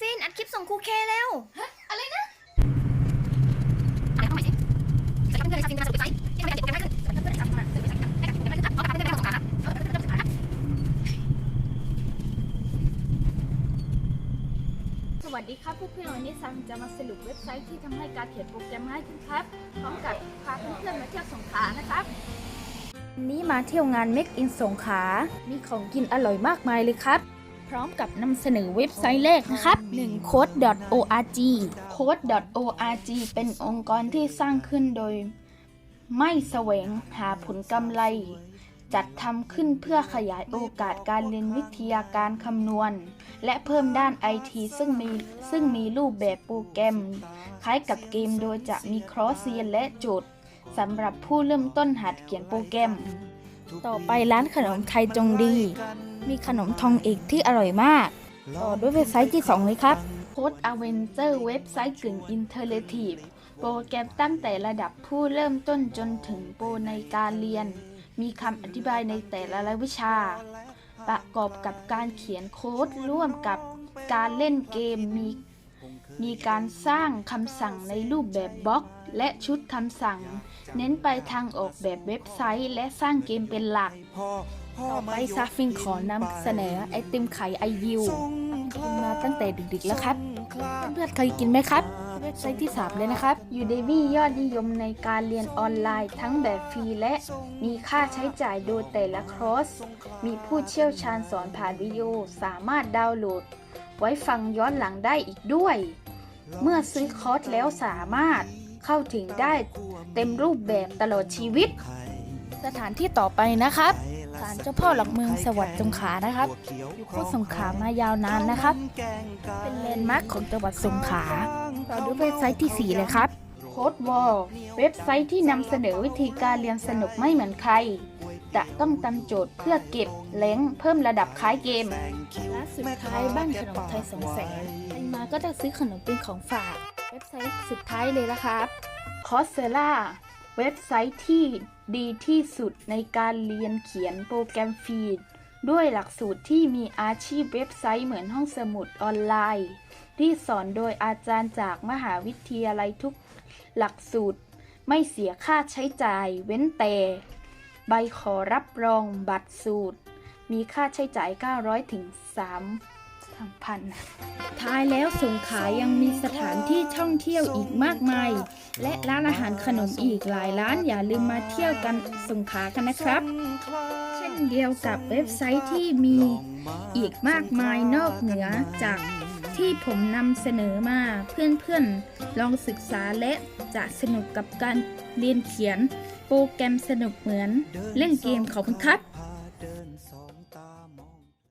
ฟินอัดคลิปส่งครูเคเร็วอะไรนะอะไรเข้าใหม่สิเสร็จแล้วเพื่อนๆเลยซาฟินมาสรุปไซต์ที่ทำให้การเก็บโปรแกรมง่ายขึ้นเพื่อนๆจับมาสรุปไซต์กันได้กันได้กันเอากลับไปได้ไม่ต้องสงสารนะเออเริ่มศึกษาครับสวัสดีครับเพื่อนๆวันนี้ซังจะมาสรุปเว็บไซต์ที่ทำให้การเขียนโปรแกรมง่ายขึ้นครับพร้อมกับพาเพื่อนๆมาเที่ยวสงขลานะครับวันนี้มาเที่ยวงาน Make in สงขลามีของกินอร่อยมากมายเลยครับ พร้อมกับนำเสนอเว็บไซต์แรกนะครับ1 code.org code.org เป็นองค์กรที่สร้างขึ้นโดย ไม่แสวงหาผลกำไร จัดทำขึ้นเพื่อขยายโอกาสการเรียนวิทยาการคำนวณ และเพิ่มด้านไอทีซึ่งมีซึ่งมีรูปแบบโปรแกรม คล้ายกับเกมโดยจะมีครอสเซียนและโจทย์สำหรับผู้เริ่มต้นหัดเขียนโปรแกรม ต่อไปร้านขนมไทยจงดี มีขนมทองเอกที่อร่อยมาก ต่อด้วยเว็บไซต์ที่ 2 เลยครับโค้ดอเวนเจอร์เว็บไซต์กึ่งอินเทอร์เ t ทีฟโปรแกรมตั้งแต่ระดับผู้เริ่มต้นจนถึงโปรในการเรียน มีคำอธิบายในแต่ละรายวิชา ประกอบกับการเขียนโค้ดร่วมกับการเล่นเกมมี มีการสร้างคำสั่งในรูปแบบบล็อก และชุดคำสั่ง เน้นไปทางออกแบบเว็บไซต์ และสร้างเกมเป็นหลัก ต่อไปซาฟินขอนำเสนอไอติมไข่ไอยิวกินมาตั้งแต่ดึกๆแล้วครับ เพื่อนๆเคยกินไหมครับ เว็บไซต์ที่ 3 เลยนะครับ Udemy ยอดนิยมในการเรียนออนไลน์ทั้งแบบฟรีและมีค่าใช้จ่ายโดยแต่ละคอร์ส มีผู้เชี่ยวชาญสอนผ่านวิดีโอสามารถดาวน์โหลด ไว้ฟังย้อนหลังได้อีกด้วย เมื่อซื้อคอร์สแล้วสามารถเข้าถึงได้เต็มรูปแบบตลอดชีวิต สถานที่ต่อไปนะครับศาลเจ้าพ่อหลักเมืองสวัสดิ์สงขลานะครับอยู่โคตรสงขลามายาวนานนะครับ เป็นแลนด์มาร์คของจังหวัดสงขลาต่อด้วยเว็บไซต์ที่ 4 เลยครับโค้ดวอลเว็บไซต์ที่นำเสนอวิธีการเรียนสนุกไม่เหมือนใคร จะต้องตำโจทย์เพื่อเก็บแหลงเพิ่มระดับขายเกมและสุดท้ายบ้านขนมไทยสองแสนใคร มาก็จะซื้อขนมเป็นของฝาก เว็บไซต์สุดท้ายเลยนะครับคอสเซล่าเว็บไซต์ที่ดีที่สุดในการเรียนเขียนโปรแกรมฟีด ด้วยหลักสูตรที่มีอาชีพเว็บไซต์เหมือนห้องสมุดออนไลน์ ที่สอนโดยอาจารย์จากมหาวิทยาลัยทุกหลักสูตร ไม่เสียค่าใช้จ่ายเว้นแต่ ใบขอรับรองบัตรสูตร มีค่าใช้จ่าย 900ถึง3 พันท้ายแล้วสงขลายังมีสถานที่ท่องเที่ยวอีกมากมาย และร้านอาหารขนมอีกหลายร้านอย่าลืมมาเที่ยวกันสงขลากันนะครับ เช่นเดียวกับเว็บไซต์ที่มีอีกมากมายนอกเหนือจากที่ผมนำเสนอมาเพื่อนๆ ลองศึกษาและจะสนุกกับการเรียนเขียน โปรแกรมสนุกเหมือนเล่นเกมขอบคุณครับ